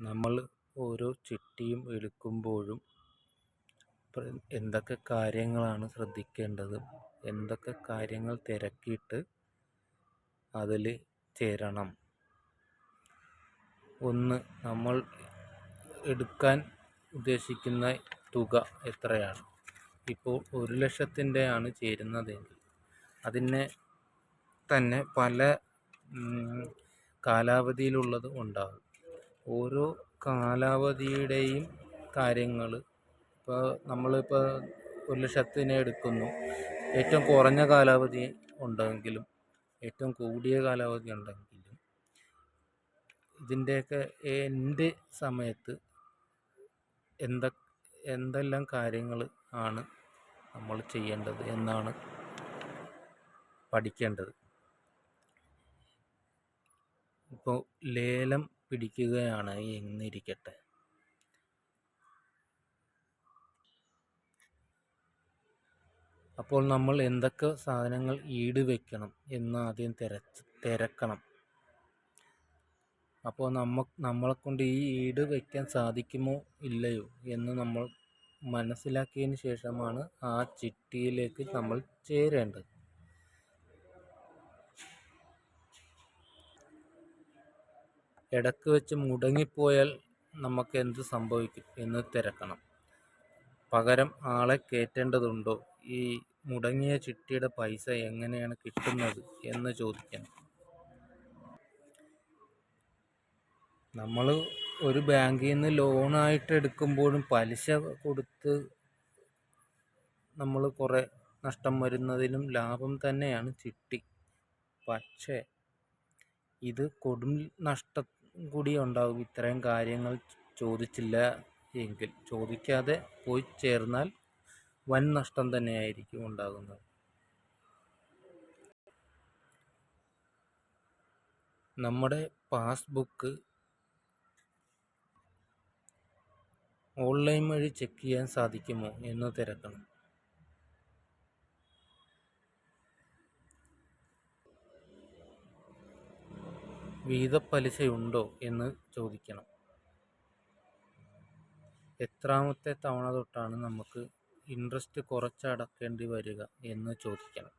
നമ്മൾ ഓരോ ചിട്ടിയും എടുക്കുമ്പോഴും എന്തൊക്കെ കാര്യങ്ങളാണ് ശ്രദ്ധിക്കേണ്ടത്? എന്തൊക്കെ കാര്യങ്ങൾ തിരക്കിയിട്ട് അതിൽ ചേരണം? ഒന്ന് നമ്മൾ എടുക്കാൻ ഉദ്ദേശിക്കുന്ന തുക എത്രയാണ്? ഇപ്പോൾ ഒരു ലക്ഷത്തിന്റെയാണ് ചേരുന്നതെങ്കിൽ അതിനെ തന്നെ പല കാലാവധിയിലുള്ളത് ഉണ്ടാകും ഓരോ കാലാവധിയുടെയും കാര്യങ്ങൾ ഇപ്പോൾ നമ്മളിപ്പോൾ ഒരു ലക്ഷത്തിനെ എടുക്കുന്നു. ഏറ്റവും കുറഞ്ഞ കാലാവധി ഉണ്ടെങ്കിലും ഏറ്റവും കൂടിയ കാലാവധി ഉണ്ടെങ്കിലും ഇതിന്റെയൊക്കെ എന്റെ സമയത്ത് എന്ത എന്തെല്ലാം കാര്യങ്ങൾ ആണ് നമ്മൾ ചെയ്യേണ്ടത് എന്നാണ് പഠിക്കേണ്ടത്. ഇപ്പോൾ ലേലം പിടിക്കുകയാണ് എന്നിരിക്കട്ടെ. അപ്പോൾ നമ്മൾ എന്തൊക്കെ സാധനങ്ങൾ ഈട് വയ്ക്കണം എന്ന് ആദ്യം തിരച്ച് തിരക്കണം. അപ്പോൾ നമ്മ നമ്മളെക്കൊണ്ട് ഈ ഈട് വയ്ക്കാൻ സാധിക്കുമോ ഇല്ലയോ എന്ന് നമ്മൾ മനസ്സിലാക്കിയതിന് ശേഷമാണ് ആ ചിട്ടിയിലേക്ക് നമ്മൾ ചേരേണ്ടത്. ഇടയ്ക്ക് വെച്ച് മുടങ്ങിപ്പോയാൽ നമുക്ക് എന്ത് സംഭവിക്കും എന്ന് തിരക്കണം. പകരം ആളെ കയറ്റേണ്ടതുണ്ടോ ഈ മുടങ്ങിയ ചിട്ടിയുടെ പൈസ എങ്ങനെയാണ് കിട്ടുന്നത് എന്ന് ചോദിക്കണം. നമ്മൾ ഒരു ബാങ്കിൽ നിന്ന് ലോണായിട്ട് എടുക്കുമ്പോഴും പലിശ കൊടുത്ത് നമ്മൾ കുറേ നഷ്ടം വരുന്നതിനും ലാഭം തന്നെയാണ് ചിട്ടി. പക്ഷേ ഇത് കൊടും നഷ്ടം കൂടി ഉണ്ടാകും ഇത്രയും കാര്യങ്ങൾ ചോദിച്ചില്ല എങ്കിൽ. ചോദിക്കാതെ പോയി ചേർന്നാൽ വൻ നഷ്ടം തന്നെയായിരിക്കും ഉണ്ടാകുന്നത്. നമ്മുടെ പാസ്ബുക്ക് ഓൺലൈൻ വഴി ചെക്ക് ചെയ്യാൻ സാധിക്കുമോ എന്ന് തിരക്കണം. വീതപ്പലിശയുണ്ടോ എന്ന് ചോദിക്കണം. എത്രാമത്തെ തവണ തൊട്ടാണ് നമുക്ക് ഇൻട്രസ്റ്റ് കുറച്ചടക്കേണ്ടി വരിക എന്ന് ചോദിക്കണം.